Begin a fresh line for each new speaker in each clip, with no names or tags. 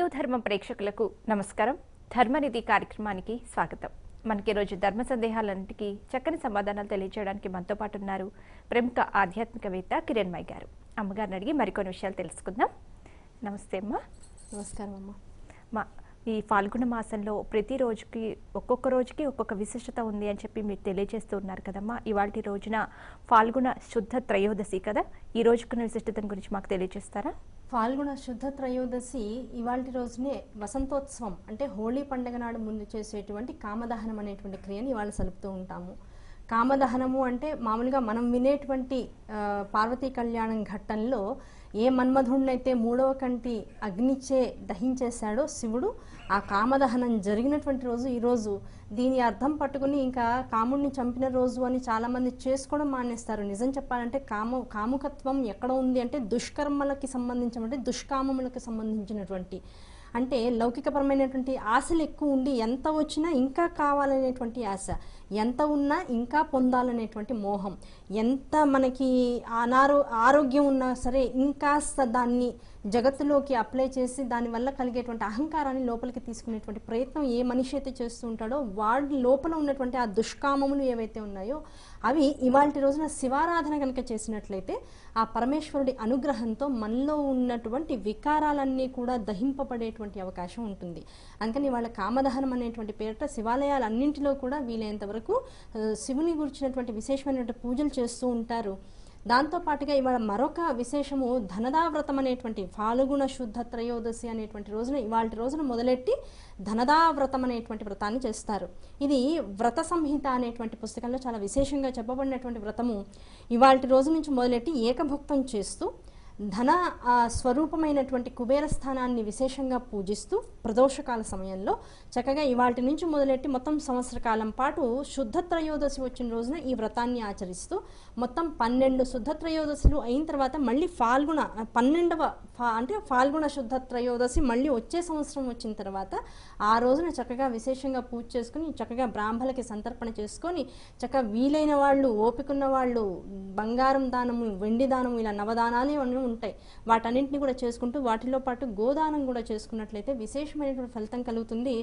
హిందూ ధర్మం ప్రేక్షకులకు నమస్కారం. ధర్మనిధి కార్యక్రమానికి స్వాగతం. మనకి ఈరోజు ధర్మ సందేహాలన్నిటికీ చక్కని సమాధానాలు తెలియజేయడానికి మనతో పాటు ఉన్నారు ప్రముఖ ఆధ్యాత్మికవేత్త కిరణ్మయ్ గారు. అమ్మగారిని అడిగి మరికొన్ని విషయాలు తెలుసుకుందాం. నమస్తే అమ్మా.
నమస్కారం అమ్మ.
మా ఈ ఫాల్గుణ మాసంలో ప్రతి రోజుకి ఒక్కొక్క రోజుకి ఒక్కొక్క విశిష్టత ఉంది అని చెప్పి మీరు తెలియజేస్తూ ఉన్నారు కదమ్మా. ఇవాళ రోజున ఫాల్గుణ శుద్ధ త్రయోదశి కదా. ఈ రోజుకున్న విశిష్టతను గురించి మాకు తెలియజేస్తారా?
ఫాల్గుణ శుద్ధ త్రయోదశి ఇవాళ రోజునే వసంతోత్సవం అంటే హోళీ పండుగ నాడు ముందు చేసేటువంటి కామదహనం అనేటువంటి క్రియని ఇవాళ సలుపుతూ ఉంటాము. కామదహనము అంటే మామూలుగా మనం వినేటువంటి పార్వతీ కళ్యాణం ఘట్టంలో ఏ మన్మధుడినైతే మూడవ కంటి అగ్నిచే దహించేశాడో శివుడు ఆ కామదహనం జరిగినటువంటి రోజు ఈరోజు దీని అర్థం పట్టుకుని ఇంకా కాముడిని చంపిన రోజు అని చాలామంది చేసుకోవడం మానేస్తారు. నిజం చెప్పాలంటే కామ కాముకత్వం ఎక్కడ ఉంది అంటే దుష్కర్మలకి సంబంధించినటువంటి దుష్కామములకు సంబంధించినటువంటి అంటే లౌకికపరమైనటువంటి ఆశలు ఎక్కువ ఉండి ఎంత వచ్చినా ఇంకా కావాలనేటువంటి ఆశ ఎంత ఉన్నా ఇంకా పొందాలనేటువంటి మోహం ఎంత మనకి అనారో ఆరోగ్యం ఉన్నా సరే ఇంకాస్త దాన్ని జగత్తులోకి అప్లై చేసి దానివల్ల కలిగేటువంటి అహంకారాన్ని లోపలికి తీసుకునేటువంటి ప్రయత్నం ఏ మనిషి అయితే చేస్తూ ఉంటాడో వాడి లోపల ఉన్నటువంటి ఆ దుష్కామములు ఏవైతే ఉన్నాయో అవి ఇవాళ రోజున శివారాధన కనుక చేసినట్లయితే ఆ పరమేశ్వరుడి అనుగ్రహంతో మనలో ఉన్నటువంటి వికారాలన్నీ కూడా దహింపబడేటువంటి అవకాశం ఉంటుంది. అందుకని వాళ్ళ కామదహనం అనేటువంటి పేరిట శివాలయాలన్నింటిలో కూడా వీలైనంత వరకు శివుని గురించినటువంటి విశేషమైనటువంటి పూజలు చేస్తూ ఉంటారు. దాంతో పాటుగా ఇవాళ మరొక విశేషము ధనదావ్రతం అనేటువంటి ఫాల్గుణ శుద్ధ త్రయోదశి అనేటువంటి రోజున ఇవాళ రోజున మొదలెట్టి ధనదావ్రతం అనేటువంటి వ్రతాన్ని చేస్తారు. ఇది వ్రత సంహిత అనేటువంటి పుస్తకంలో చాలా విశేషంగా చెప్పబడినటువంటి వ్రతము. ఇవాళ రోజు నుంచి మొదలెట్టి ఏకభుక్తం చేస్తూ ధన స్వరూపమైనటువంటి కుబేర స్థానాన్ని విశేషంగా పూజిస్తూ ప్రదోషకాల సమయంలో చక్కగా ఇవాటి నుంచి మొదలెట్టి మొత్తం సంవత్సర కాలం పాటు శుద్ధ త్రయోదశి వచ్చిన రోజున ఈ వ్రతాన్ని ఆచరిస్తూ మొత్తం పన్నెండు శుద్ధ త్రయోదశులు అయిన తర్వాత మళ్ళీ ఫాల్గుణ పన్నెండవ ఫా- అంటే ఫాల్గుణ శుద్ధ త్రయోదశి మళ్ళీ వచ్చే సంవత్సరం వచ్చిన తర్వాత ఆ రోజున చక్కగా విశేషంగా పూజ చేసుకుని చక్కగా బ్రాహ్మలకి సంతర్పణ చేసుకొని చక్కగా వీలైన వాళ్ళు ఓపికన్న వాళ్ళు బంగారం దానము వెండి దానము ఇలా నవదానాలు ఉంటాయి. వాటన్నింటిని కూడా చేసుకుంటూ వాటిలో పాటు గోదానం కూడా చేసుకున్నట్లయితే విశేషమైనటువంటి ఫలితం కలుగుతుంది.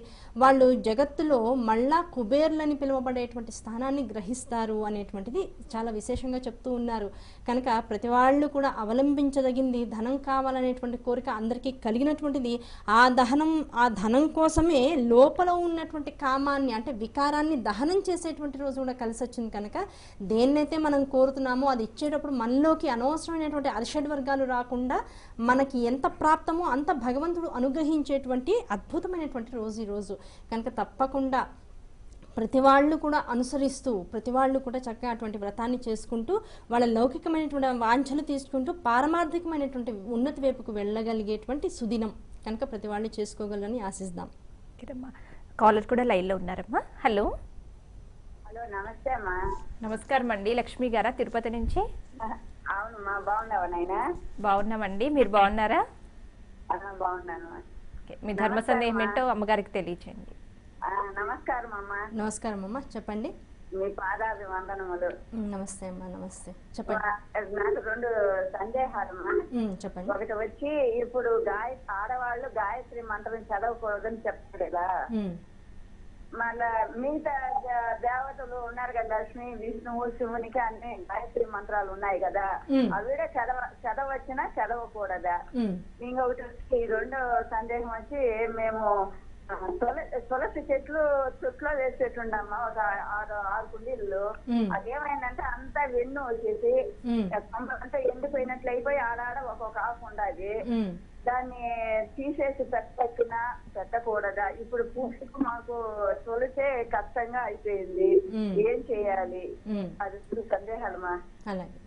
వాళ్ళు జగత్తులో మళ్ళా కుబేర్లని పిలువబడేటువంటి స్థానాన్ని గ్రహిస్తారు అనేటువంటిది చాలా విశేషంగా చెప్తూ ఉన్నారు. కనుక ప్రతి వాళ్ళు కూడా అవలంబించదగింది ధనం కావాలనేటువంటి కోరిక అందరికీ కలిగినటువంటిది ఆ దహనం ఆ ధనం కోసమే లోపల ఉన్నటువంటి కామాన్ని అంటే వికారాన్ని దహనం చేసేటువంటి రోజు కూడా కలిసి వచ్చింది కనుక దేన్నైతే మనం కోరుతున్నామో అది ఇచ్చేటప్పుడు మనలోకి అనవసరమైనటువంటి అరిషడ్ వర్గాలు రాకుండా మనకి ఎంత ప్రాప్తమో అంత భగవంతుడు అనుగ్రహించేటువంటి అద్భుతమైనటువంటి రోజు ఈ రోజు. కనుక తప్పకుండా ప్రతి వాళ్ళు కూడా అనుసరిస్తూ ప్రతి వాళ్ళు కూడా చక్కగా అటువంటి వ్రతాన్ని చేసుకుంటూ వాళ్ళ లౌకికమైనటువంటి వాంఛలు తీసుకుంటూ పారమార్థికమైనటువంటి ఉన్నతి వైపుకు వెళ్ళగలిగేటువంటి సుదినం కనుక ప్రతి వాళ్ళు చేసుకోగలరని ఆశిద్దాం
ఓకేనమ్మా. కాలర్ కూడా లైన్లో ఉన్నారమ్మా. హలో.
హలో నమస్తే అమ్మా.
నమస్కారం అండి లక్ష్మి గారా తిరుపతి నుంచి?
అవునమ్మా బాగున్నావా నాయనా?
బాగున్నామండి. మీరు బాగున్నారా?
బాగున్నాను.
ఓకే, మీ ధర్మ సందేహం ఏంటో అమ్మగారికి తెలియచేయండి.
ఆ, నమస్కారం అమ్మా
నమస్కారం అమ్మ చెప్పండి.
మీ పాదాభివందనములు
ఉమ్, నమస్తే అమ్మ నమస్తే. చెప్పండి.
నాకు రెండు సందేహాలమ్మా.
ఉమ్, చెప్పండి.
ఒకటి వచ్చి ఇప్పుడు గాయ ఆడవాళ్ళు గాయత్రి మంత్రం చదవకూడదని చెప్తారు కదా. మళ్ళా మిగతా దేవతలు ఉన్నారు కదా లక్ష్మి విష్ణువు శివునికి అన్ని గాయత్రి మంత్రాలు ఉన్నాయి కదా. అవి కూడా చదవ చదవచ్చినా చదవకూడదా? ఇంకొకటి రెండో సందేహం వచ్చి మేము తులసి చెట్లు చుట్లో వేసేటుండమ్మా ఒక ఆరు ఆరు కుండీలు. అదేమైందంటే అంతా వెన్ను వచ్చేసి అంతా ఎండిపోయినట్లు అయిపోయి ఆడాడ ఒక్కొక్క ఆకు ఉండాలి. దాన్ని తీసేసి పెట్టచ్చినా పెట్టకూడదా ఇప్పుడు పూర్తికి మాకు తొలిసే కష్టంగా అయిపోయింది. ఏం చేయాలి. అది సందేహాలమ్మా
అలాగే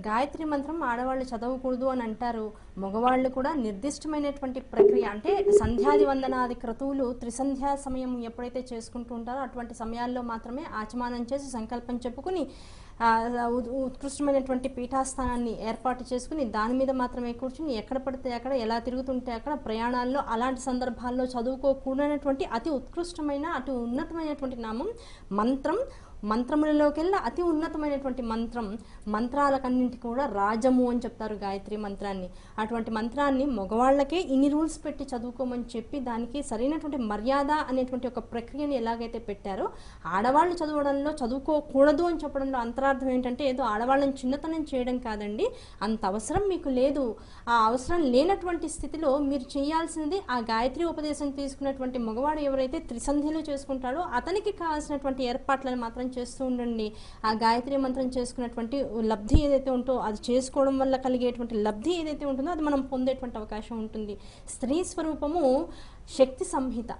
గాయత్రి మంత్రం ఆడవాళ్ళు చదవకూడదు అని అంటారు. మగవాళ్ళు కూడా నిర్దిష్టమైనటువంటి ప్రక్రియ అంటే సంధ్యాది వందనాది క్రతువులు త్రిసంధ్యా సమయం ఎప్పుడైతే చేసుకుంటూ ఉంటారో అటువంటి సమయాల్లో మాత్రమే ఆచమానం చేసి సంకల్పం చెప్పుకుని ఉ- ఉత్కృష్టమైనటువంటి పీఠాస్థానాన్ని ఏర్పాటు చేసుకుని దాని మీద మాత్రమే కూర్చుని ఎక్కడ పడితే అక్కడ ఎలా తిరుగుతుంటే అక్కడ ప్రయాణాల్లో అలాంటి సందర్భాల్లో చదువుకోకూడనటువంటి అతి ఉత్కృష్టమైన అటు ఉన్నతమైనటువంటి నామం మంత్రం మంత్రములలోకెల్లా అతి ఉన్నతమైనటువంటి మంత్రం మంత్రాలకన్నింటికి కూడా రాజము అని చెప్తారు గాయత్రి మంత్రాన్ని. అటువంటి మంత్రాన్ని మగవాళ్ళకే ఇన్ని రూల్స్ పెట్టి చదువుకోమని చెప్పి దానికి సరైనటువంటి మర్యాద అనేటువంటి ఒక ప్రక్రియని ఎలాగైతే పెట్టారో ఆడవాళ్ళు చదవడంలో చదువుకోకూడదు అని చెప్పడంలో అంతరార్థం ఏంటంటే ఏదో ఆడవాళ్ళని చిన్నతనం చేయడం కాదండి. అంత అవసరం మీకు లేదు. ఆ అవసరం లేనటువంటి స్థితిలో మీరు చేయాల్సింది ఆ గాయత్రి ఉపదేశం తీసుకున్నటువంటి మగవాడు ఎవరైతే త్రిసంధ్యలు చేసుకుంటాడో అతనికి కావాల్సినటువంటి ఏర్పాట్లను మాత్రం చేస్తూ ఉండండి. ఆ గాయత్రి మంత్రం చేసుకున్నటువంటి లబ్ధి ఏదైతే ఉంటో అది చేసుకోవడం వల్ల కలిగేటువంటి లబ్ధి ఏదైతే ఉంటుందో అది మనం పొందేటువంటి అవకాశం ఉంటుంది. స్త్రీ స్వరూపము శక్తి సంహిత.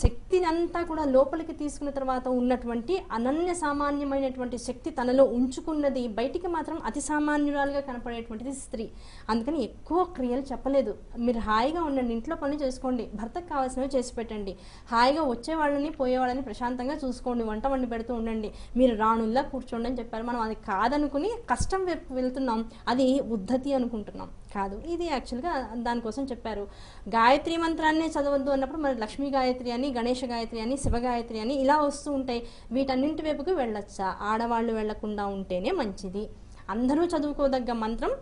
శక్తిని అంతా కూడా లోపలికి తీసుకున్న తర్వాత ఉన్నటువంటి అనన్య సామాన్యమైనటువంటి శక్తి తనలో ఉంచుకున్నది బయటికి మాత్రం అతి సామాన్యురాలుగా కనపడేటువంటిది స్త్రీ. అందుకని ఎక్కువ క్రియలు చెప్పలేదు. మీరు హాయిగా ఉండండి ఇంట్లో పనులు చేసుకోండి భర్తకు కావాల్సినవి చేసి పెట్టండి. హాయిగా వచ్చేవాళ్ళని పోయేవాళ్ళని ప్రశాంతంగా చూసుకోండి వంట వండి పెడుతూ ఉండండి. మీరు రాణుల్లా కూర్చోండి అని చెప్పారు. మనం అది కాదనుకుని కష్టం వైపు వెళ్తున్నాం. అది ఉద్ధతి అనుకుంటున్నాం. కాదు. ఇది యాక్చువల్గా దానికోసం చెప్పారు. గాయత్రి మంత్రాన్నే చదవద్దు అన్నప్పుడు మరి లక్ష్మీ గాయత్రి అని గణేష గాయత్రి అని శివ గాయత్రి అని ఇలా వస్తూ ఉంటాయి. వీటన్నింటి వైపుకి వెళ్ళొచ్చా? ఆడవాళ్ళు వెళ్ళకుండా ఉంటేనే మంచిది. అందరూ చదువుకోదగ్గ మంత్రం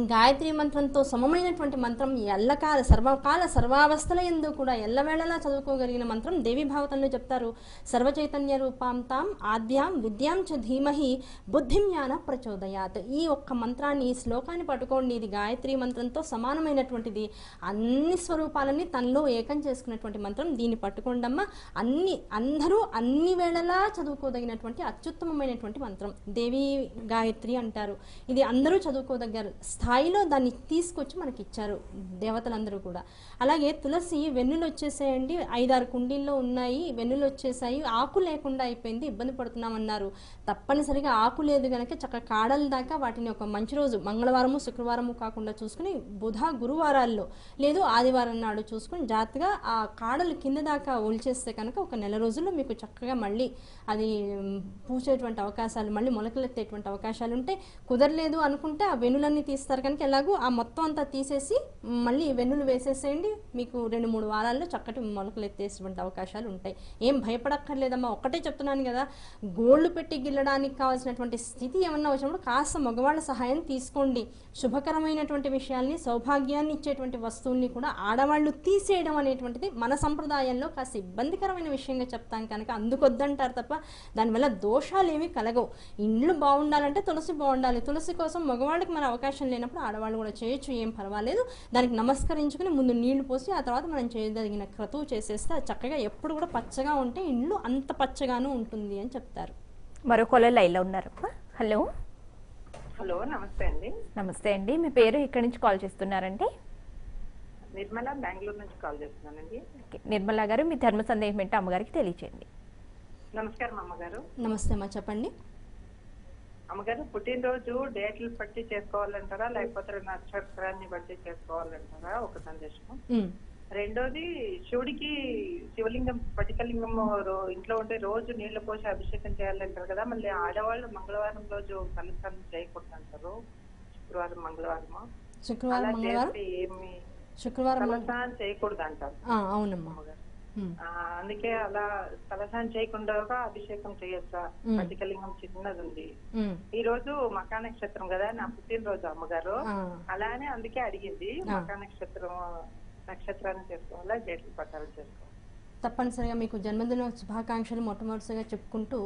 గాయత్రి మంత్రంతో సమమైనటువంటి మంత్రం ఎల్లకాల సర్వకాల సర్వావస్థల ఎందు కూడా ఎల్లవేళలా చదువుకోగలిగిన మంత్రం దేవి భావతంలో చెప్తారు. సర్వచైతన్య రూపాంతాం ఆద్యాం విద్యాం చ ధీమహి బుద్ధిం జ్ఞాన ప్రచోదయాత్. ఈ ఒక్క మంత్రాన్ని ఈ శ్లోకాన్ని పట్టుకోండి. ఇది గాయత్రి మంత్రంతో సమానమైనటువంటిది. అన్ని స్వరూపాలని తనలో ఏకం చేసుకున్నటువంటి మంత్రం. దీన్ని పట్టుకోండమ్మా. అన్ని అందరూ అన్ని వేళలా చదువుకోదగినటువంటి అత్యుత్తమమైనటువంటి మంత్రం. దేవి గాయత్రి అంటారు. ఇది అందరూ చదువుకోదగ్గ స్థాయిలో దాన్ని తీసుకొచ్చి మనకి ఇచ్చారు దేవతలందరూ కూడా. అలాగే తులసి వెన్నులు వచ్చేసాయండి ఐదారు కుండీల్లో ఉన్నాయి వెన్నులు వచ్చేసాయి ఆకు లేకుండా అయిపోయింది ఇబ్బంది పడుతున్నామన్నారు. తప్పనిసరిగా ఆకు లేదు కనుక చక్క కాడల దాకా వాటిని ఒక మంచి రోజు మంగళవారము శుక్రవారము కాకుండా చూసుకుని బుధ గురువారాల్లో లేదు ఆదివారం నాడు చూసుకుని జాగ్రత్తగా ఆ కాడలు కింద దాకా ఒలిచేస్తే కనుక ఒక నెల రోజుల్లో మీకు చక్కగా మళ్ళీ అది పూసేటువంటి అవకాశాలు మళ్ళీ మొలకలెత్తేటువంటి అవకాశాలు ఉంటాయి కుదరలేదు అనుకుంటే ఆ వెన్నులన్నీ తీస్తారు కనుక ఎలాగో ఆ మొత్తం అంతా తీసేసి మళ్ళీ వెన్నులు వేసేసేయండి. మీకు రెండు మూడు వారాల్లో చక్కటి మొలకలు ఎత్తేటువంటి అవకాశాలు ఉంటాయి. ఏం భయపడక్కర్లేదమ్మా. ఒక్కటే చెప్తున్నాను కదా గోళ్ళు పెట్టి గిల్లడానికి కావాల్సినటువంటి స్థితి ఏమన్నా వచ్చినప్పుడు కాస్త మగవాళ్ళ సహాయం తీసుకోండి. శుభకరమైనటువంటి విషయాల్ని సౌభాగ్యాన్ని ఇచ్చేటువంటి వస్తువుల్ని కూడా ఆడవాళ్ళు తీసేయడం అనేటువంటిది మన సంప్రదాయంలో కాస్త ఇబ్బందికరమైన విషయంగా చెప్తాం కనుక అందుకొద్దంటారు తప్ప దానివల్ల దోషాలు ఏమీ కలగవు. ఇండ్లు బాగుండాలంటే తులసి బాగుండాలి. తులసి కోసం మగవాళ్ళకి మన అవకాశం లేనప్పుడు ఆడవాళ్ళు కూడా చేయొచ్చు ఏం పర్వాలేదు. దానికి నమస్కరించుకుని ముందు నీళ్ళు పోసి ఆ తర్వాత మనం చేయదగిన క్రతువు చేసేస్తే చక్కగా ఎప్పుడు కూడా పచ్చగా ఉంటే ఇండ్లు అంత పచ్చగాను ఉంటుంది అని చెప్తారు.
మరో కొల లైన్లో ఉన్నారమ్మా హలో.
హలో నమస్తే అండి.
నమస్తే అండి. మీ పేరు ఎక్కడి నుంచి కాల్ చేస్తున్నారండి?
నిర్మల బెంగళూరు నుంచి కాల్ చేస్తున్నానండి.
ఓకే. నిర్మలా గారు మీ ధర్మ సందేహం ఏంటో అమ్మగారికి తెలియచేయండి.
నమస్కారం అమ్మగారు.
నమస్తే అమ్మా చెప్పండి.
అమ్మగారు పుట్టినరోజు డేట్లు బట్టి చేసుకోవాలంటారా? లేకపోతే నక్షత్రాన్ని బట్టి చేసుకోవాలంటారా? ఒక సందేశం. రెండోది శివుడికి శివలింగం పటికలింగం ఇంట్లో ఉంటే రోజు నీళ్ళు పోసి అభిషేకం చేయాలంటారు కదా? మళ్ళీ ఆడవాళ్ళు మంగళవారం రోజు కలుస్తాన్ని చేయకూడదు అంటారు శుక్రవారం మంగళవారం?
శుక్రవారం
ఏమి
శుక్రవారం
చేయకూడదు అంటారు
అవునమ్మా.
అందుకే అలా కలశాన్ని చేయకుండా అభిషేకం చేయొచ్చా
మ్.
పటికలింగం చిన్నది ఉంది
ఉమ్.
ఈ రోజు మకా నక్షత్రం కదా నా పుట్టినరోజు అమ్మగారు. అలానే అందుకే అడిగింది. మకా నక్షత్రం నక్షత్రాన్ని చేసుకోవాలా డేట్ల ప్రకారం చేసుకోవాలి
తప్పనిసరిగా మీకు జన్మదిన శుభాకాంక్షలు మొట్టమొదటిసారిగా చెప్పుకుంటూ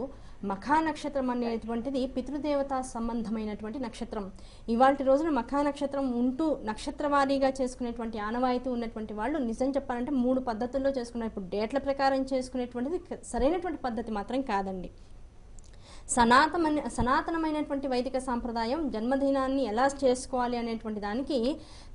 మఖా నక్షత్రం అనేటువంటిది పితృదేవత సంబంధమైనటువంటి నక్షత్రం. ఇవాళ రోజున మఖా నక్షత్రం ఉంటూ నక్షత్రవారీగా చేసుకునేటువంటి ఆనవాయితీ ఉన్నటువంటి వాళ్ళు నిజం చెప్పాలంటే మూడు పద్ధతుల్లో చేసుకున్నారు. ఇప్పుడు డేట్ల ప్రకారం చేసుకునేటువంటిది సరైనటువంటి పద్ధతి మాత్రం కాదండి. సనాతన సనాతనమైనటువంటి వైదిక సాంప్రదాయం జన్మదినాన్ని ఎలా చేసుకోవాలి అనేటువంటి దానికి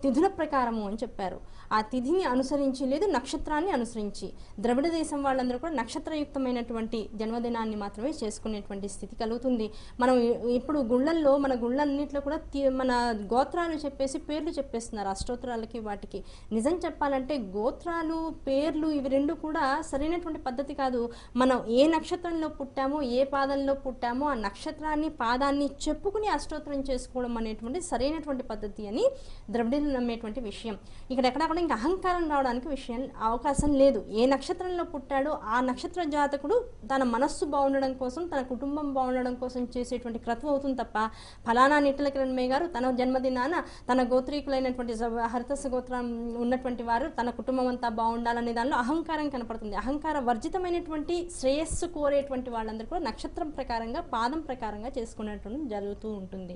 తిథుల ప్రకారము అని చెప్పారు. ఆ తిథిని అనుసరించి లేదు నక్షత్రాన్ని అనుసరించి. ద్రవిడ దేశం వాళ్ళందరూ కూడా నక్షత్రయుక్తమైనటువంటి జన్మదినాన్ని మాత్రమే చేసుకునేటువంటి స్థితి కలుగుతుంది. మనం ఇప్పుడు గుళ్ళల్లో మన గుళ్ళన్నింటిలో కూడా మన గోత్రాలు చెప్పేసి పేర్లు చెప్పేస్తున్నారు అష్టోత్తరాలకి వాటికి. నిజం చెప్పాలంటే గోత్రాలు పేర్లు ఇవి రెండు కూడా సరైనటువంటి పద్ధతి కాదు. మనం ఏ నక్షత్రంలో పుట్టామో ఏ పాదంలో పుట్టామో పుట్టామో ఆ నక్షత్రాన్ని పాదాన్ని చెప్పుకుని అష్టోత్తరం చేసుకోవడం అనేటువంటి సరైనటువంటి పద్ధతి అని ద్రవిడీలు నమ్మేటువంటి విషయం. ఇక్కడ ఎక్కడ కూడా ఇంకా అహంకారం రావడానికి విషయం అవకాశం లేదు. ఏ నక్షత్రంలో పుట్టాడో ఆ నక్షత్ర జాతకుడు తన మనస్సు బాగుండడం కోసం తన కుటుంబం బాగుండడం కోసం చేసేటువంటి క్రతువు అవుతుంది తప్ప ఫలానా నిట్టల కిరణ్మయ్య గారు తన జన్మదినాన తన గోత్రీకులైనటువంటి జవ- హరితస గోత్రం ఉన్నటువంటి వారు తన కుటుంబం అంతా బాగుండాలనే దానిలో అహంకారం కనపడుతుంది. అహంకార వర్జితమైనటువంటి శ్రేయస్సు కోరేటువంటి వాళ్ళందరూ కూడా నక్షత్రం ప్రకారం ప్రకారంగా పాదం ప్రకారంగా చేసుకునేటువంటి జరుగుతూ ఉంటుంది.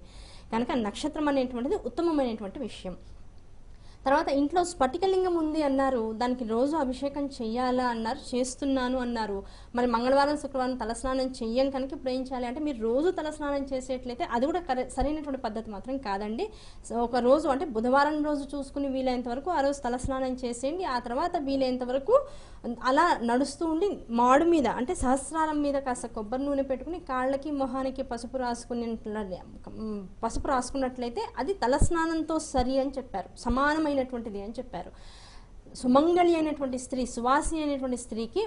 కనుక నక్షత్రం అనేటువంటిది ఉత్తమమైనటువంటి విషయం. తర్వాత ఇంట్లో స్ఫటికలింగం ఉంది అన్నారు. దానికి రోజు అభిషేకం చెయ్యాలా అన్నారు. చేస్తున్నాను అన్నారు. మరి మంగళవారం శుక్రవారం తలస్నానం చెయ్యం కనుక ఇప్పుడు ఏం చేయాలి అంటే మీరు రోజు తలస్నానం చేసేట్లయితే అది కూడా కరె సరైనటువంటి పద్ధతి మాత్రం కాదండి. సో ఒక రోజు అంటే బుధవారం రోజు చూసుకుని వీలైనంత వరకు ఆ రోజు తలస్నానం చేసేయండి. ఆ తర్వాత వీలైనంత వరకు అలా నడుస్తూ ఉండి మాడు మీద అంటే సహస్రారం మీద కాస్త కొబ్బరి నూనె పెట్టుకుని కాళ్ళకి మొహానికి పసుపు రాసుకునే పసుపు రాసుకున్నట్లయితే అది తలస్నానంతో సరి అని చెప్పారు. సమానమైనటువంటిది అని చెప్పారు. సుమంగళి అయినటువంటి స్త్రీ సువాసి అయినటువంటి స్త్రీకి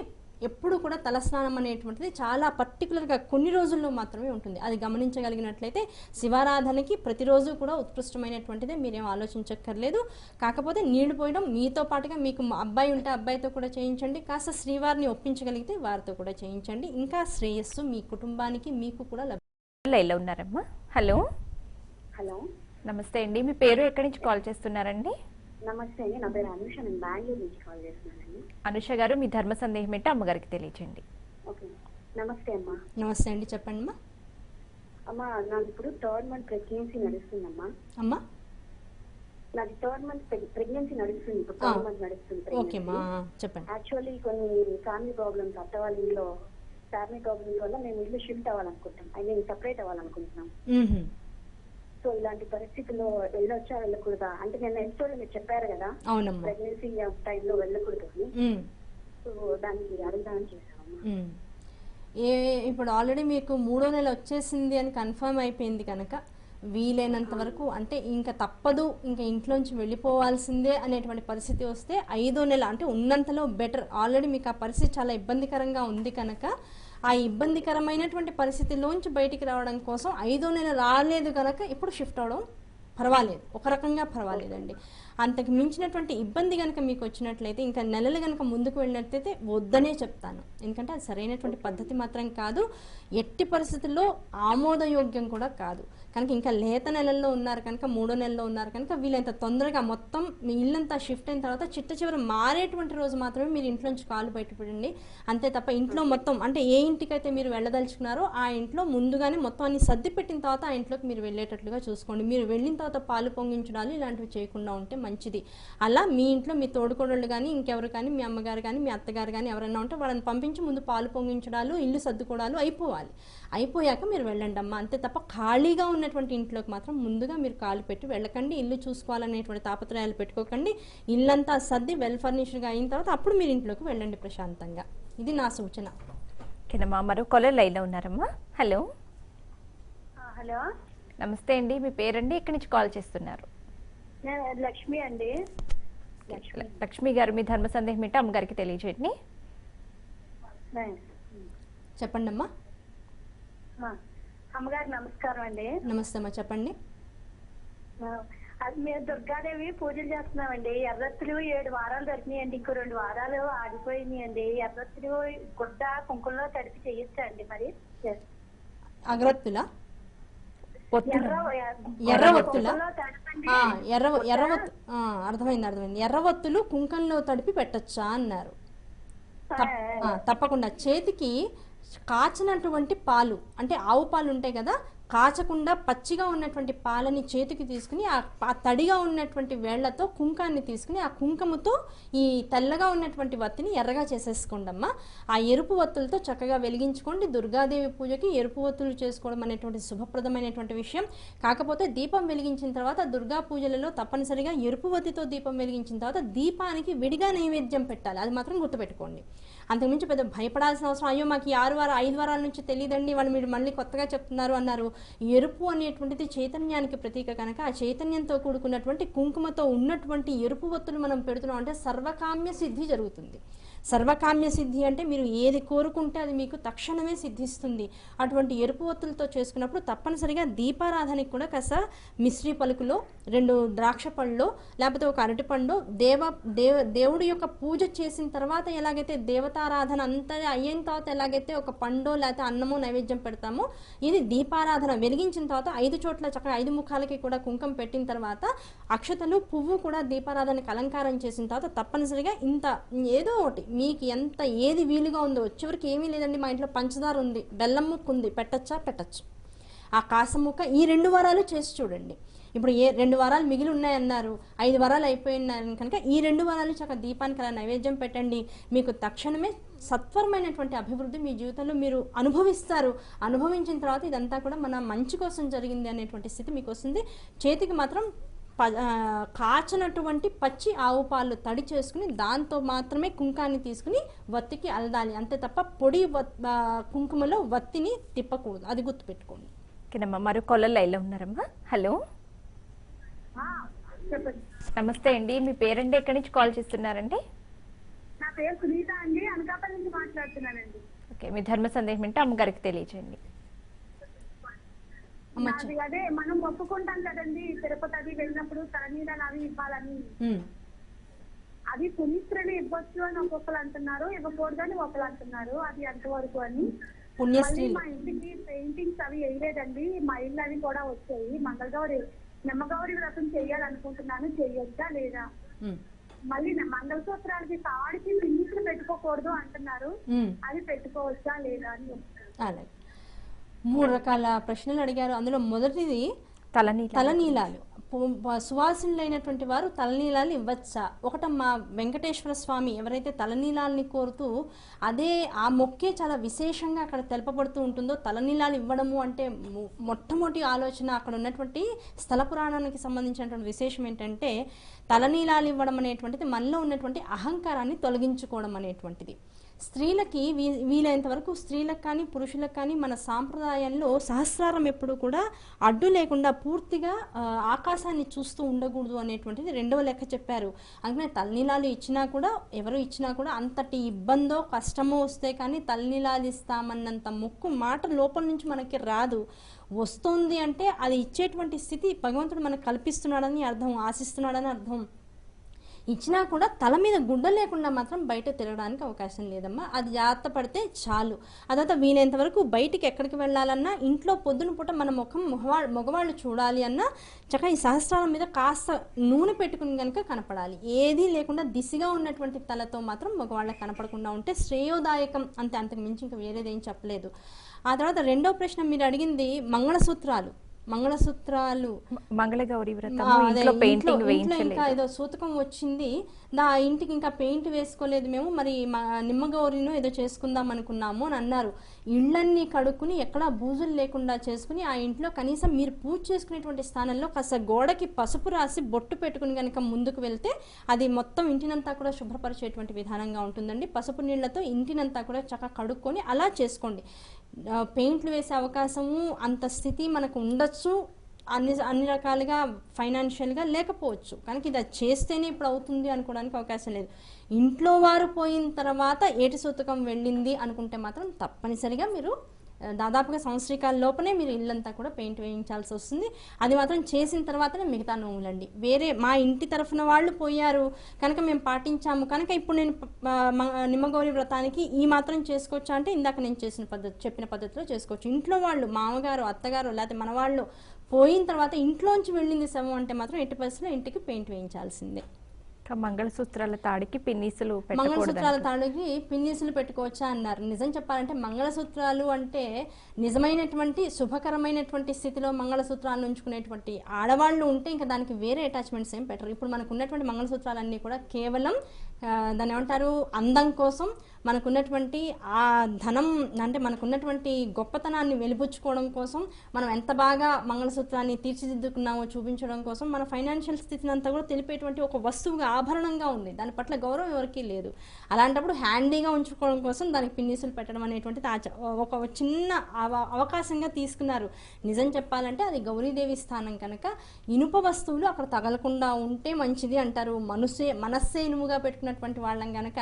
ఎప్పుడు కూడా తలస్నానం అనేటువంటిది చాలా పర్టికులర్గా కొన్ని రోజుల్లో మాత్రమే ఉంటుంది. అది గమనించగలిగినట్లయితే శివారాధనకి ప్రతిరోజు కూడా ఉత్కృష్టమైనటువంటిదే మీరేం ఆలోచించక్కర్లేదు. కాకపోతే నీళ్ళు పోయడం మీతో పాటుగా మీకు మా అబ్బాయి ఉంటే అబ్బాయితో కూడా చేయించండి. కాస్త శ్రీవారిని ఒప్పించగలిగితే వారితో కూడా చేయించండి. ఇంకా శ్రేయస్సు మీ కుటుంబానికి మీకు కూడా
లైన్లో ఉన్నారమ్మా. హలో.
హలో.
నమస్తే అండి. మీ పేరు ఎక్కడి నుంచి కాల్ చేస్తున్నారండి?
నమస్తే అండి. నా పేరు అనుష. నేను బెంగళూరు నుంచి కాల్ చేస్తున్నానండి.
అనుష గారు మీ ధర్మ సందేహం ఏంటో అమ్మగారికి తెలియచేయండి.
ఓకే. నమస్తే అమ్మా.
నమస్తే అండి. చెప్పండి అమ్మా.
అమ్మా నాకు ఇప్పుడు థర్డ్ మంత్ ప్రెగ్నెన్సీ నడుస్తుందమ్మా.
అమ్మా?
నాది థర్డ్ మంత్ ప్రెగ్నెన్సీ నడుస్తుంది. ఇప్పుడు. థర్డ్ మంత్ నడుస్తుంది
ఓకే అమ్మా. చెప్పండి.
యాక్చువల్లీ కొన్ని ఫ్యామిలీ ప్రాబ్లమ్స్ అత్త వాళ్ళ ఇంట్లో ఫ్యామిలీ ప్రాబ్లమ్స్ వల్ల మేము ఇల్లు షిఫ్ట్ అవ్వాలనుకుంటాం ఐ మీన్ సపరేట్ అవ్వాలనుకుంటున్నాం. సో ఇలాంటి పరిస్థితుల్లో వెళ్ళొచ్చా వెళ్ళకూడదా? అంటే నేను ఎపిసోడ్ మీరు చెప్పారు కదా
అవునమ్మా.
ప్రెగ్నెన్సీ టైంలో వెళ్ళకూడదు అని. సో దానికి అడుగుదామని
మ్మ్. ఏ ఇప్పుడు ఆల్రెడీ మీకు మూడో నెల వచ్చేసింది అని కన్ఫర్మ్ అయిపోయింది కనుక వీలైనంత వరకు అంటే ఇంకా తప్పదు ఇంకా ఇంట్లోంచి వెళ్ళిపోవాల్సిందే అనేటువంటి పరిస్థితి వస్తే ఐదో నెల అంటే ఉన్నంతలో బెటర్. ఆల్రెడీ మీకు ఆ పరిస్థితి చాలా ఇబ్బందికరంగా ఉంది కనుక ఆ ఇబ్బందికరమైనటువంటి పరిస్థితిలోంచి బయటికి రావడం కోసం ఐదో నెల రాలేదు కనుక ఇప్పుడు షిఫ్ట్ అవడం పర్వాలేదు. ఒక రకంగా పర్వాలేదండి. అంతకు మించినటువంటి ఇబ్బంది కనుక మీకు వచ్చినట్లయితే ఇంకా నెలలు కనుక ముందుకు వెళ్ళినట్లయితే వద్దనే చెప్తాను. ఎందుకంటే అది సరైనటువంటి పద్ధతి మాత్రం కాదు. ఎట్టి పరిస్థితుల్లో ఆమోదయోగ్యం కూడా కాదు. కనుక ఇంకా లేత నెలల్లో ఉన్నారు కనుక మూడో నెలలో ఉన్నారు కనుక వీళ్ళంత తొందరగా మొత్తం మీ ఇల్లంతా షిఫ్ట్ అయిన తర్వాత చిట్ట చివరి మారేటువంటి రోజు మాత్రమే మీరు ఇంట్లోంచి కాలు బయటపడండి అంతే తప్ప ఇంట్లో మొత్తం అంటే ఏ ఇంటికైతే మీరు వెళ్ళదలుచుకున్నారో ఆ ఇంట్లో ముందుగానే మొత్తం అన్ని సర్ది పెట్టిన తర్వాత ఆ ఇంట్లోకి మీరు వెళ్ళేటట్లుగా చూసుకోండి. మీరు వెళ్ళిన తర్వాత పాలు పొంగించడాలు ఇలాంటివి చేయకుండా ఉంటే మంచిది. అలా మీ ఇంట్లో మీ తోడుకోడళ్ళు కానీ ఇంకెవరు కానీ మీ అమ్మగారు కానీ మీ అత్తగారు కానీ ఎవరైనా ఉంటే వాళ్ళని పంపించి ముందు పాలు పొంగించడాలు ఇల్లు సర్దుకోవడాలు అయిపోవాలి. అయిపోయాక మీరు వెళ్ళండి అమ్మా. అంతే తప్ప ఖాళీగా ఉన్నటువంటి ఇంట్లోకి మాత్రం ముందుగా మీరు కాలు పెట్టి వెళ్ళకండి. ఇల్లు చూసుకోవాలనేటువంటి తాపత్రయాలు పెట్టుకోకండి. ఇల్లంతా సర్ది వెల్ ఫర్నిష్డ్గా అయిన తర్వాత అప్పుడు మీరు ఇంట్లోకి వెళ్ళండి ప్రశాంతంగా. ఇది నా సూచన.
ఓకేనమ్మా మరో కాలర్ లైన్లో ఉన్నారమ్మా. హలో.
హలో.
నమస్తే అండి మీ పేరండి? ఎక్కడి నుంచి కాల్ చేస్తున్నారు?
నేను లక్ష్మి అండి. లక్ష్మి.
లక్ష్మి గారు మీ ధర్మ సందేహం ఏంటో అమ్మగారికి తెలియజేయండి
చెప్పండి అమ్మా
అమ్మగారు నమస్కారం అండి.
నమస్తే అమ్మా చెప్పండి.
మేము దుర్గాదేవి పూజలు చేస్తున్నామండి. ఎర్రత్తులు ఏడు వారాలు దొరికినాయండి ఇంకో రెండు వారాలు ఆగిపోయినాయండి. ఎర్రత్తులు గుడ్డ కుంకుమలో తడిపి చేయొచ్చా అండి మరి?
అగరత్తులా?
ఎర్ర
ఎర్ర ఎర్రవత్తు అర్థమైంది అర్థమైంది. ఎర్రవత్తులు కుంకంలో తడిపి పెట్టచ్చా అన్నారు. తప్పకుండా. చేతికి కాచినటువంటి పాలు అంటే ఆవు పాలు ఉంటాయి కదా కాచకుండా పచ్చిగా ఉన్నటువంటి పాలని చేతికి తీసుకుని ఆ తడిగా ఉన్నటువంటి వేళ్ళతో కుంకాన్ని తీసుకుని ఆ కుంకుమతో ఈ తెల్లగా ఉన్నటువంటి వత్తిని ఎర్రగా చేసేసుకోండమ్మా. ఆ ఎరుపు వత్తులతో చక్కగా వెలిగించుకోండి. దుర్గాదేవి పూజకి ఎరుపు వత్తులు చేసుకోవడం అనేటువంటి శుభప్రదమైనటువంటి విషయం. కాకపోతే దీపం వెలిగించిన తర్వాత దుర్గా పూజలలో తప్పనిసరిగా ఎరుపు వత్తితో దీపం వెలిగించిన తర్వాత దీపానికి విడిగా నైవేద్యం పెట్టాలి. అది మాత్రం గుర్తుపెట్టుకోండి. అంతకుమించి పెద్ద భయపడాల్సిన అవసరం. అయ్యో మాకు ఈ ఆరు వారం ఐదు వారాల నుంచి తెలియదండి వాళ్ళు మీరు మళ్ళీ కొత్తగా చెప్తున్నారు అన్నారు. ఎరుపు అనేటువంటిది చైతన్యానికి ప్రతీక కనుక ఆ చైతన్యంతో కూడుకున్నటువంటి కుంకుమతో ఉన్నటువంటి ఎరుపు ఒత్తులు మనం పెడుతున్నాం. అంటే సర్వకామ్య సిద్ధి జరుగుతుంది. సర్వకామ్య సిద్ధి అంటే మీరు ఏది కోరుకుంటే అది మీకు తక్షణమే సిద్ధిస్తుంది. అటువంటి ఎరుపు ఒత్తులతో చేసుకున్నప్పుడు తప్పనిసరిగా దీపారాధనకి కూడా కాస్త మిశ్రీ పలుకులో రెండు ద్రాక్ష పళ్ళు లేకపోతే ఒక అరటి పండు దేవ దేవ దేవుడి యొక్క పూజ చేసిన తర్వాత ఎలాగైతే దేవతారాధన అంతా అయిన తర్వాత ఎలాగైతే ఒక పండో లేకపోతే అన్నమో నైవేద్యం పెడతామో ఇది దీపారాధన వెలిగించిన తర్వాత ఐదు చోట్ల చక్కగా ఐదు ముఖాలకి కూడా కుంకం పెట్టిన తర్వాత అక్షతలు పువ్వు కూడా దీపారాధనకి అలంకారం చేసిన తర్వాత తప్పనిసరిగా ఇంత ఏదో ఒకటి మీకు ఎంత ఏది వీలుగా ఉందో చివరికి ఏమీ లేదండి మా ఇంట్లో పంచదార ఉంది బెల్లం ముక్కు ఉంది పెట్టచ్చా? పెట్టచ్చు. ఆ కాసం ముక్క ఈ రెండు వారాలు చేసి చూడండి. ఇప్పుడు ఏ రెండు వారాలు మిగిలి ఉన్నాయన్నారు ఐదు వారాలు అయిపోయినారు కనుక ఈ రెండు వారాలు చక్కగా దీపానికి అలా నైవేద్యం పెట్టండి. మీకు తక్షణమే సత్వరమైనటువంటి అభివృద్ధి మీ జీవితంలో మీరు అనుభవిస్తారు. అనుభవించిన తర్వాత ఇదంతా కూడా మన మంచి కోసం జరిగింది అనేటువంటి స్థితి మీకు వస్తుంది. చేతికి మాత్రం ప- ఆ, కాచనటువంటి పచ్చి ఆవు పాలు తడి చేసుకుని దాంతో మాత్రమే కుంకాన్ని తీసుకుని వత్తికి అలదాలి అంతే తప్ప పొడి కుంకుమలో వత్తిని తిప్పకూడదు. అది గుర్తుపెట్టుకోండి.
ఓకేనమ్మా మరో కొల్ల లైన్లో ఉన్నారమ్మా. హలో.
చెప్పండి.
నమస్తే అండి. మీ పేరండి ఎక్కడి నుంచి కాల్ చేస్తున్నారండి?
నా పేరు సునీత అండి. అనకాపల్లి నుంచి మాట్లాడుతున్నానండి.
ఓకే మీ ధర్మ సందేహం ఏంటో అమ్మగారికి తెలియజేయండి
అది అదే మనం ఒప్పుకుంటాం కదండి తిరుపతి అది వెళ్ళినప్పుడు తలనీడలు అవి ఇవ్వాలని. అది పునీత్రులు ఇవ్వచ్చు అని ఒక్కొక్కరు అంటున్నారు ఇవ్వకూడదు అని ఒకరు అంటున్నారు అది ఎంతవరకు అని. మళ్ళీ
పుణ్యస్త్రీలు
మా ఇంటికి పెయింటింగ్స్ అవి వేయలేదండి మా ఇల్లు అవి కూడా వచ్చాయి. మంగళగౌరి నిమ్మగౌరి వ్రతం చేయాలనుకుంటున్నాను చేయొచ్చా లేదా. మళ్ళీ మంగళసూత్రాలకి తాడికి పెట్టుకోకూడదు అంటున్నారు. అది పెట్టుకోవచ్చా లేదా అని
అలాగే. మూడు రకాల ప్రశ్నలు అడిగారు. అందులో మొదటిది
తలనీల
తలనీలాలు. సువాసినులైనటువంటి వారు తలనీలాలు ఇవ్వచ్చా? ఒకటమ్మా వెంకటేశ్వర స్వామి ఎవరైతే తలనీలాల్ని కోరుతూ అదే ఆ మొక్కే చాలా విశేషంగా అక్కడ తెలపబడుతూ ఉంటుందో తలనీలాలు ఇవ్వడము అంటే మొ- మొట్టమొదటి ఆలోచన అక్కడ ఉన్నటువంటి స్థల పురాణానికి సంబంధించినటువంటి విశేషం ఏంటంటే తలనీలాలు ఇవ్వడం అనేటువంటిది మనలో ఉన్నటువంటి అహంకారాన్ని తొలగించుకోవడం అనేటువంటిది. స్త్రీలకి వీ వీలైనంత వరకు స్త్రీలకు కానీ పురుషులకు కానీ మన సాంప్రదాయంలో సహస్రారం ఎప్పుడు కూడా అడ్డు లేకుండా పూర్తిగా ఆకాశాన్ని చూస్తూ ఉండకూడదు అనేటువంటిది రెండవ లెక్క చెప్పారు. అందుకనే తల్నిలాలు ఇచ్చినా కూడా ఎవరు ఇచ్చినా కూడా అంతటి ఇబ్బందో కష్టమో వస్తే కానీ తల్నిలాలు ఇస్తామన్నంత ముక్కు మాట లోపల నుంచి మనకి రాదు. వస్తుంది అంటే అది ఇచ్చేటువంటి స్థితి భగవంతుడు మనకు కల్పిస్తున్నాడని అర్థం ఆశిస్తున్నాడని అర్థం. ఇచ్చినా కూడా తల మీద గుడ్డ లేకుండా మాత్రం బయట తిరగడానికి అవకాశం లేదమ్మా. అది జాగ్రత్త పడితే చాలు. అదంతా వీలైనంత వరకు బయటికి ఎక్కడికి వెళ్ళాలన్నా ఇంట్లో పొద్దున పూట మన ముఖం మగవా మగవాళ్ళు చూడాలి అన్నా చక్కగా ఈ సహస్రాల మీద కాస్త నూనె పెట్టుకుని కనుక కనపడాలి. ఏదీ లేకుండా దిశగా ఉన్నటువంటి తలతో మాత్రం మగవాళ్ళకి కనపడకుండా ఉంటే శ్రేయోదాయకం అంతే. అంతకు మించి ఇంకా వేరేదేం చెప్పలేదు. ఆ తర్వాత రెండో ప్రశ్న మీరు అడిగింది మంగళసూత్రాలు. మంగళసూత్రాలు.
మంగళగౌరి వ్రతం
ఇంకా ఏదో సూతకం వచ్చింది. దా ఇంటికి ఇంకా పెయింట్ వేసుకోలేదు మేము. మరి నిమ్మగౌరిను ఏదో చేసుకుందాం అనుకున్నాము అని అన్నారు. ఇళ్ళన్నీ కడుక్కుని ఎక్కడా బూజులు లేకుండా చేసుకుని ఆ ఇంట్లో కనీసం మీరు పూజ చేసుకునేటువంటి స్థానంలో కాస్త గోడకి పసుపు రాసి బొట్టు పెట్టుకుని కనుక ముందుకు వెళ్తే అది మొత్తం ఇంటినంతా కూడా శుభ్రపరిచేటువంటి విధానంగా ఉంటుందండి. పసుపు నీళ్ళతో ఇంటినంతా కూడా చక్కగా కడుక్కొని అలా చేసుకోండి. పెయింట్లు వేసే అవకాశము అంత స్థితి మనకు ఉండొచ్చు అన్ని అన్ని రకాలుగా ఫైనాన్షియల్గా లేకపోవచ్చు. కనుక ఇది అది చేస్తేనే ఇప్పుడు అవుతుంది అనుకోవడానికి అవకాశం లేదు. ఇంట్లో వారు పోయిన తర్వాత ఏటి సూతకం వెళ్ళింది అనుకుంటే మాత్రం తప్పనిసరిగా మీరు దాదాపుగా సంవత్సరికాల లోపలే మీరు ఇల్లంతా కూడా పెయింట్ వేయించాల్సి వస్తుంది. అది మాత్రం చేసిన తర్వాతనే మిగతా నోములండి. వేరే మా ఇంటి తరఫున వాళ్ళు పోయారు కనుక మేము పాటించాము. కనుక ఇప్పుడు నేను నిమ్మగౌరి వ్రతానికి ఈ మాత్రం చేసుకోవచ్చా అంటే ఇందాక నేను చేసిన పద్ధతి చెప్పిన పద్ధతిలో చేసుకోవచ్చు. ఇంట్లో వాళ్ళు మామగారు అత్తగారు లేకపోతే మన వాళ్ళు పోయిన తర్వాత ఇంట్లోంచి వెళ్ళింది శవం అంటే మాత్రం ఎట్టి పరిస్థితుల్లో ఇంటికి పెయింట్ వేయించాల్సిందే.
మంగళసూత్రాల తాడికి పిన్నీసులు
మంగళసూత్రాల తాడికి పిన్నీసులు పెట్టుకోవచ్చా అన్నారు. నిజం చెప్పాలంటే మంగళసూత్రాలు అంటే నిజమైనటువంటి శుభకరమైనటువంటి స్థితిలో మంగళసూత్రాలను ఉంచుకునేటువంటి ఆడవాళ్ళు ఉంటే ఇంకా దానికి వేరే అటాచ్మెంట్స్ ఏం పెట్టరు. ఇప్పుడు మనకు ఉన్నటువంటి మంగళసూత్రాలన్నీ కూడా కేవలం దాని దాన్ని ఏమంటారు అందం కోసం మనకున్నటువంటి ఆ ధనం అంటే మనకున్నటువంటి గొప్పతనాన్ని వెలిబుచ్చుకోవడం కోసం మనం ఎంత బాగా మంగళసూత్రాన్ని తీర్చిదిద్దుకున్నామో చూపించడం కోసం మన ఫైనాన్షియల్ స్థితిని అంతా కూడా తెలిపేటువంటి ఒక వస్తువుగా ఆభరణంగా ఉంది. దాని పట్ల గౌరవం ఎవరికీ లేదు. అలాంటప్పుడు హ్యాండీగా ఉంచుకోవడం కోసం దానికి పిన్నిసులు పెట్టడం అనేటువంటిది ఆచ ఒక చిన్న అవ అవకాశంగా తీసుకున్నారు. నిజం చెప్పాలంటే అది గౌరీదేవి స్థానం కనుక ఇనుప వస్తువులు అక్కడ తగలకుండా ఉంటే మంచిది అంటారు. మనసే మనస్సే ఇనుముగా పెట్టుకున్నటువంటి వాళ్ళం కనుక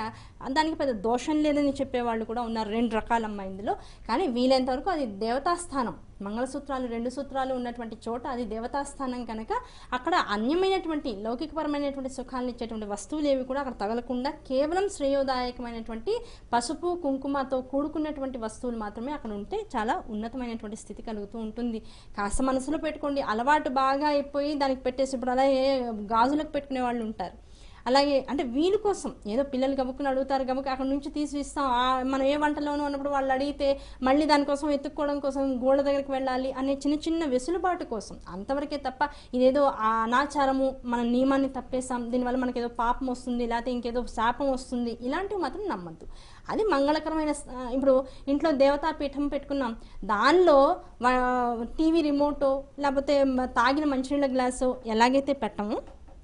దానికి పెద్ద దోషం లేదని చెప్పేవాళ్ళు కూడా ఉన్నారు. రెండు రకాలమ్మ ఇందులో. కానీ వీలైనంత వరకు అది దేవతాస్థానం. మంగళసూత్రాలు రెండు సూత్రాలు ఉన్నటువంటి చోట అది దేవతాస్థానం కనుక అక్కడ అన్యమైనటువంటి లౌకికపరమైనటువంటి సుఖాలను ఇచ్చేటువంటి వస్తువులు ఏవి కూడా అక్కడ తగలకుండా కేవలం శ్రేయోదాయకమైనటువంటి పసుపు కుంకుమతో కూడుకున్నటువంటి వస్తువులు మాత్రమే అక్కడ ఉంటే చాలా ఉన్నతమైనటువంటి స్థితి కలుగుతూ ఉంటుంది. కాస్త మనసులో పెట్టుకోండి. అలవాటు బాగా అయిపోయి దానికి పెట్టేసి ఇప్పుడు అలా గాజులకు పెట్టుకునే వాళ్ళు ఉంటారు. అలాగే అంటే వీళ్ళ కోసం ఏదో పిల్లలు గబుక్కుని అడుగుతారు గబుక్ అక్కడ నుంచి తీసి ఇస్తాం మనం ఏ వంటలోనూ ఉన్నప్పుడు వాళ్ళు అడిగితే మళ్ళీ దానికోసం ఎత్తుక్కోవడం కోసం గోడ దగ్గరికి వెళ్ళాలి అనే చిన్న చిన్న వెసులుబాటు కోసం. అంతవరకే తప్ప ఇదేదో ఆ అనాచారము మన నియమాన్ని తప్పేసాం దీనివల్ల మనకి ఏదో పాపం వస్తుంది లేకపోతే ఇంకేదో శాపం వస్తుంది ఇలాంటివి మాత్రం నమ్మద్దు. అది మంగళకరమైన ఇప్పుడు ఇంట్లో దేవతా పీఠం పెట్టుకున్నాం. దానిలో టీవీ రిమోటో లేకపోతే తాగిన మంచినీళ్ళ గ్లాసు ఎలాగైతే పెట్టము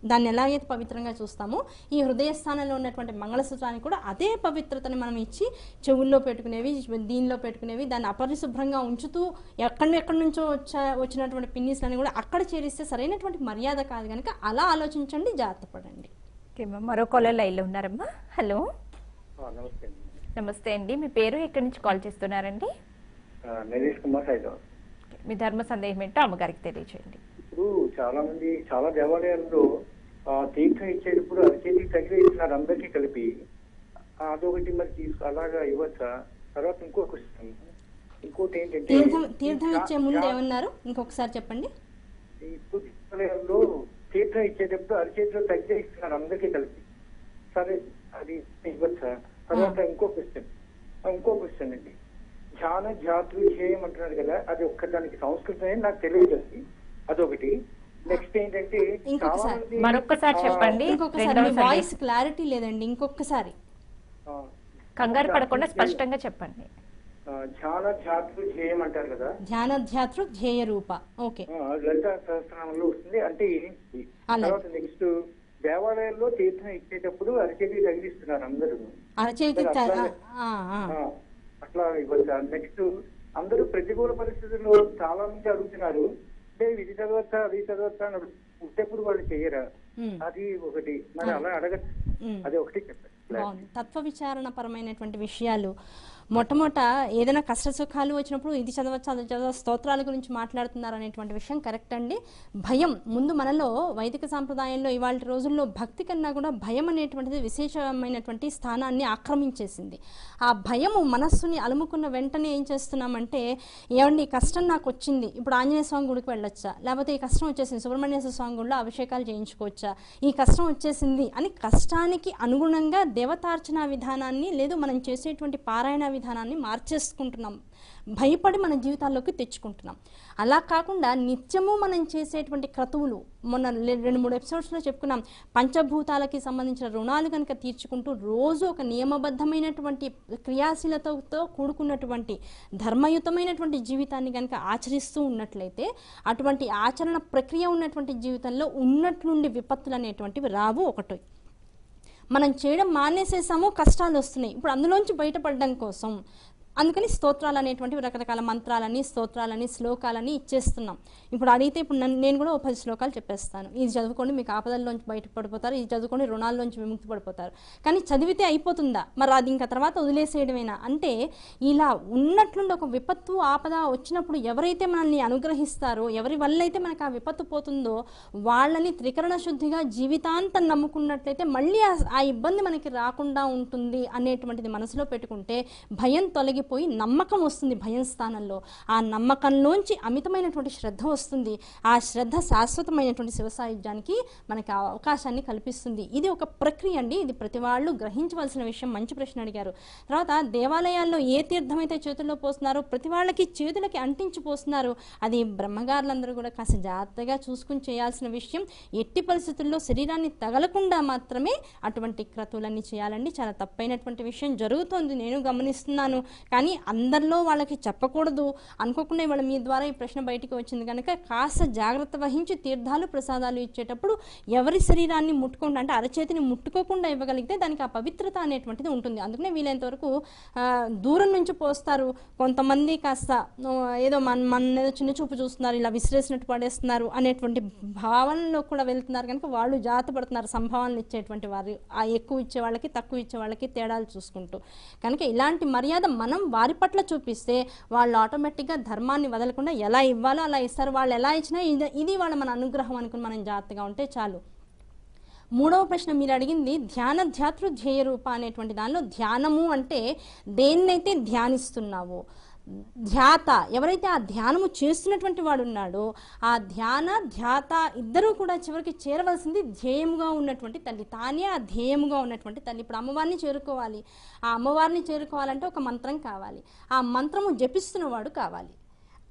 దాన్ని ఎలాగైతే పవిత్రంగా చూస్తామో ఈ హృదయ స్థానంలో ఉన్నటువంటి మంగళసూత్రానికి కూడా అదే పవిత్రతని మనం ఇచ్చి చెవుల్లో పెట్టుకునేవి దీనిలో పెట్టుకునేవి దాన్ని అపరిశుభ్రంగా ఉంచుతూ ఎక్కడి ఎక్కడి నుంచో వచ్చా వచ్చినటువంటి పిన్నిస్లని కూడా అక్కడ చేరిస్తే సరైనటువంటి మర్యాద కాదు కనుక అలా ఆలోచించండి జాగ్రత్త పడండి.
ఓకే అమ్మా మరో కాలర్ లైన్లో ఉన్నారమ్మా. హలో
ఆ, నమస్తే అండి.
మీ పేరు ఎక్కడి నుంచి కాల్ చేస్తున్నారండి?
ఆ, నరేష్ కుమార్ హైదరాబాద్.
మీ ధర్మ సందేహం ఏంటో అమ్మగారికి తెలియచేయండి.
ఇప్పుడు చాలా మంది చాలా దేవాలయాల్లో తీర్థం ఇచ్చేటప్పుడు అరిచేతికి తగిలి ఇస్తున్నారు అందరికీ కలిపి అదొకటి మరి తీసుకు అలాగా ఇవ్వచ్చా? తర్వాత ఇంకో క్వశ్చన్. ఇంకోటి ఏంటంటే
తీర్థం ఇచ్చే ముందు ఏమన్నారు? ఇంకొకసారి చెప్పండి.
ఇప్పుడు తీర్థం ఇచ్చేటప్పుడు అరిచేతిలో తగిలి ఇస్తున్నారు అందరికీ కలిపి. సరే అది ఇవ్వచ్చా? తర్వాత ఇంకో క్వశ్చన్. ఇంకో క్వశ్చన్ అండి. ధ్యాన జాతృ ధ్యేయం అంటున్నారు కదా అది ఒక్కదానికి సంస్కృతమే నాకు తెలియదు అది. అదొకటి. నెక్స్ట్ ఏంటంటే
ఇంకొకసారి.
ఆ,
చెప్పండి.
ఇంకొకసారి. వాయిస్ క్లారిటీ లేదండి. ఇంకొకసారి.
కంగారు పడకుండా స్పష్టంగా చెప్పండి.
ధ్యాన జాతృ ధ్యేయం అంటారు కదా?
ధ్యానధ్యాతృ ధ్యేయ రూప. ఓకే.
ఆ, లలిత సహస్రనామంలో వస్తుంది. అంటే. తర్వాత నెక్స్ట్ దేవాలయాల్లో తీర్థం ఇచ్చేటప్పుడు అరిచేతి తగిలిస్తున్నారు అందరూ.
అరచేతి
మరి
త-
అట్లాగే.
ఆ, ఆ.
ఆ, అట్లా ఇవ్వచ్చా? నెక్స్ట్ అందరూ ప్రతికూల పరిస్థితుల్లో చాలా మంది అడుగుతున్నారు. అంటే ఇది చదవచ్చా అది చదవచ్చా అని అడుగుతేప్పుడు వాళ్ళు చెయ్యరా?
ఉమ్.
అది ఒకటి. మరి అలా అడగచ్చు. అది ఒకటి చెప్పండి.
బాగుంది. తత్వ విచారణ పరమైనటువంటి విషయాలు మొట్టమొదట ఏదైనా కష్ట సుఖాలు వచ్చినప్పుడు ఇది చదవచ్చు అది చదవ స్తోత్రాల గురించి మాట్లాడుతున్నారు అనేటువంటి విషయం కరెక్ట్ అండి. భయం ముందు మనలో వైదిక సాంప్రదాయంలో ఇవాళ రోజుల్లో భక్తి కన్నా కూడా భయం అనేటువంటిది విశేషమైనటువంటి స్థానాన్ని ఆక్రమించేసింది. ఆ భయము మనస్సుని అలుముకున్న వెంటనే ఏం చేస్తున్నామంటే ఏమండి కష్టం నాకు వచ్చింది ఇప్పుడు ఆంజనేయ స్వామి గుడికి వెళ్ళొచ్చా? లేకపోతే ఈ కష్టం వచ్చేసింది సుబ్రహ్మణ్యేశ్వర స్వామి గుడిలో అభిషేకాలు చేయించుకోవచ్చా? ఈ కష్టం వచ్చేసింది అని కష్టానికి అనుగుణంగా దేవతార్చన విధానాన్ని లేదు మనం చేసేటువంటి పారాయణ విధానాన్ని మార్చేసుకుంటున్నాం. భయపడి మన జీవితాల్లోకి తెచ్చుకుంటున్నాం. అలా కాకుండా నిత్యము మనం చేసేటువంటి క్రతువులు మొన్న రెండు మూడు ఎపిసోడ్స్లో చెప్పుకున్నాం. పంచభూతాలకి సంబంధించిన రుణాలు కనుక తీర్చుకుంటూ రోజు ఒక నియమబద్ధమైనటువంటి క్రియాశీలతతో కూడుకున్నటువంటి ధర్మయుతమైనటువంటి జీవితాన్ని కనుక ఆచరిస్తూ ఉన్నట్లయితే అటువంటి ఆచరణ ప్రక్రియ ఉన్నటువంటి జీవితంలో ఉన్నట్లుండి విపత్తులు అనేటువంటివి రావు ఒకటి మనం చేయడం మానేసేసాము కష్టాలు వస్తున్నాయి. ఇప్పుడు అందులోంచి బయటపడడం కోసం అందుకని స్తోత్రాలు అనేటువంటివి రకరకాల మంత్రాలని స్తోత్రాలని శ్లోకాలని ఇచ్చేస్తున్నాం. ఇప్పుడు అడిగితే ఇప్పుడు నేను కూడా ఓ పది శ్లోకాలు చెప్పేస్తాను. ఇది చదువుకోండి మీకు ఆపదల్లోంచి బయటపడిపోతారు ఇది చదువుకొని రుణాల్లోంచి విముక్తి పడిపోతారు కానీ చదివితే అయిపోతుందా? మరి అది ఇంకా తర్వాత వదిలేసేయడమేనా? అంటే ఇలా ఉన్నట్లుండి ఒక విపత్తు ఆపద వచ్చినప్పుడు ఎవరైతే మనల్ని అనుగ్రహిస్తారో ఎవరి వల్ల అయితే మనకు ఆ విపత్తు పోతుందో వాళ్ళని త్రికరణ శుద్ధిగా జీవితాంతం నమ్ముకున్నట్లయితే మళ్ళీ ఆ- ఇబ్బంది మనకి రాకుండా ఉంటుంది అనేటువంటిది మనసులో పెట్టుకుంటే భయం తొలగి తొలగిపోయి నమ్మకం వస్తుంది భయం స్థానంలో. ఆ నమ్మకంలోంచి అమితమైనటువంటి శ్రద్ధ వస్తుంది. ఆ శ్రద్ధ శాశ్వతమైనటువంటి శివ సాయుధ్యానికి మనకి అవకాశాన్ని కల్పిస్తుంది. ఇది ఒక ప్రక్రియ అండి. ఇది ప్రతి వాళ్ళు గ్రహించవలసిన విషయం. మంచి ప్రశ్న అడిగారు. తర్వాత దేవాలయాల్లో ఏ తీర్థం అయితే చేతుల్లో పోస్తున్నారో ప్రతి వాళ్ళకి చేతులకి అంటించి పోస్తున్నారు. అది బ్రహ్మగారులందరూ కూడా కాస్త జాగ్రత్తగా చూసుకుని చేయాల్సిన విషయం. ఎట్టి పరిస్థితుల్లో శరీరాన్ని తగలకుండా మాత్రమే అటువంటి క్రతువులన్నీ చేయాలండి. చాలా తప్పైనటువంటి విషయం జరుగుతోంది. నేను గమనిస్తున్నాను. కానీ అందరిలో వాళ్ళకి చెప్పకూడదు అనుకోకుండా ఇవాళ మీ ద్వారా ఈ ప్రశ్న బయటికి వచ్చింది కనుక కాస్త జాగ్రత్త వహించి తీర్థాలు ప్రసాదాలు ఇచ్చేటప్పుడు ఎవరి శరీరాన్ని ముట్టుకుండా అంటే అరచేతిని ముట్టుకోకుండా ఇవ్వగలిగితే దానికి ఆ పవిత్రత అనేటువంటిది ఉంటుంది. అందుకనే వీలైనంత వరకు దూరం నుంచి పోస్తారు. కొంతమంది కాస్త ఏదో మన మన ఏదో చిన్న చూపు చూస్తున్నారు ఇలా విసిరేసినట్టు పడేస్తున్నారు అనేటువంటి భావనలో కూడా వెళ్తున్నారు కనుక వాళ్ళు జాత పడుతున్నారు సంభావనలు ఇచ్చేటువంటి వారు. ఆ ఎక్కువ ఇచ్చే వాళ్ళకి తక్కువ ఇచ్చే వాళ్ళకి తేడాలు చూసుకుంటూ. కనుక ఇలాంటి మర్యాద మనం వారి పట్ల చూపిస్తే వాళ్ళు ఆటోమేటిక్గా ధర్మాన్ని వదలకుండా ఎలా ఇవ్వాలో అలా ఇస్తారు. వాళ్ళు ఎలా ఇచ్చినా ఇది వాళ్ళ మన అనుగ్రహం అనుకుని మనం జాగ్రత్తగా ఉంటే చాలు. మూడవ ప్రశ్న మీరు అడిగింది ధ్యాన ధ్యాతృ ధ్యేయ రూప అనేటువంటి దానిలో ధ్యానము అంటే దేన్నైతే ధ్యానిస్తున్నావో ధ్యాత. ఎవరైతే ఆ ధ్యానము చేస్తున్నటువంటి వాడు ఉన్నాడో ఆ ధ్యాన ధ్యాత ఇద్దరూ కూడా చివరికి చేరవలసింది ధ్యేయముగా ఉన్నటువంటి తల్లి. తానే ఆ ధ్యేయముగా ఉన్నటువంటి తల్లి. ఇప్పుడు అమ్మవారిని చేరుకోవాలి. ఆ అమ్మవారిని చేరుకోవాలంటే ఒక మంత్రం కావాలి. ఆ మంత్రము జపిస్తున్నవాడు కావాలి.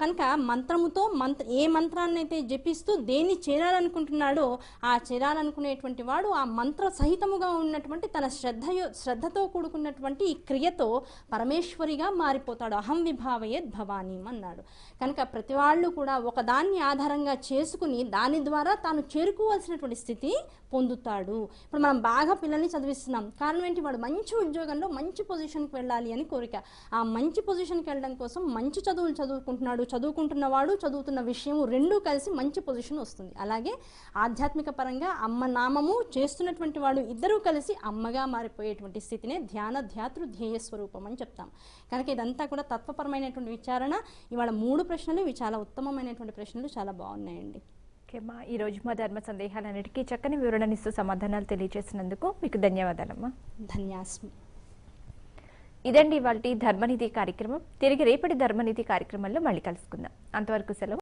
కనుక మంత్రముతో మంత్ర ఏ మంత్రాన్ని అయితే జపిస్తూ దేన్ని చేరాలనుకుంటున్నాడో ఆ చేరాలనుకునేటువంటి వాడు ఆ మంత్ర సహితముగా ఉన్నటువంటి తన శ్రద్ధ శ్రద్ధతో కూడుకున్నటువంటి ఈ క్రియతో పరమేశ్వరిగా మారిపోతాడు. అహం విభావయేద్ భవానీ అన్నాడు కనుక ప్రతి వాళ్ళు కూడా ఒకదాన్ని ఆధారంగా చేసుకుని దాని ద్వారా తాను చేరుకోవాల్సినటువంటి స్థితి పొందుతాడు. ఇప్పుడు మనం బాగా పిల్లల్ని చదివిస్తున్నాం. కారణం ఏంటి? వాడు మంచి ఉద్యోగంలో మంచి పొజిషన్కి వెళ్ళాలి అని కోరిక. ఆ మంచి పొజిషన్కి వెళ్ళడం కోసం మంచి చదువులు చదువుకుంటున్నాడు చదువుకుంటున్నవాడు చదువుతున్న విషయం రెండూ కలిసి మంచి పొజిషన్ వస్తుంది. అలాగే ఆధ్యాత్మిక పరంగా అమ్మ నామము చేస్తున్నటువంటి వాడు ఇద్దరూ కలిసి అమ్మగా మారిపోయేటువంటి స్థితినే ధ్యాన ధ్యాతృ ధ్యేయ స్వరూపం అని చెప్తాం. కనుక ఇదంతా కూడా తత్వపరమైనటువంటి విచారణ. ఇవాళ మూడు ప్రశ్నలు ఇవి చాలా ఉత్తమమైనటువంటి ప్రశ్నలు చాలా బాగున్నాయండి.
ఓకే మా ఈరోజు మా ధర్మ సందేహాలన్నిటికీ చక్కని వివరణనిస్తూ సమాధానాలు తెలియజేసినందుకు మీకు ధన్యవాదాలమ్మా.
ధన్యాస్మి.
ఇదండి ఇవాళ ధర్మనిధి కార్యక్రమం. తిరిగి రేపటి ధర్మనిధి కార్యక్రమంలో మళ్ళీ కలుసుకుందాం. అంతవరకు సెలవు.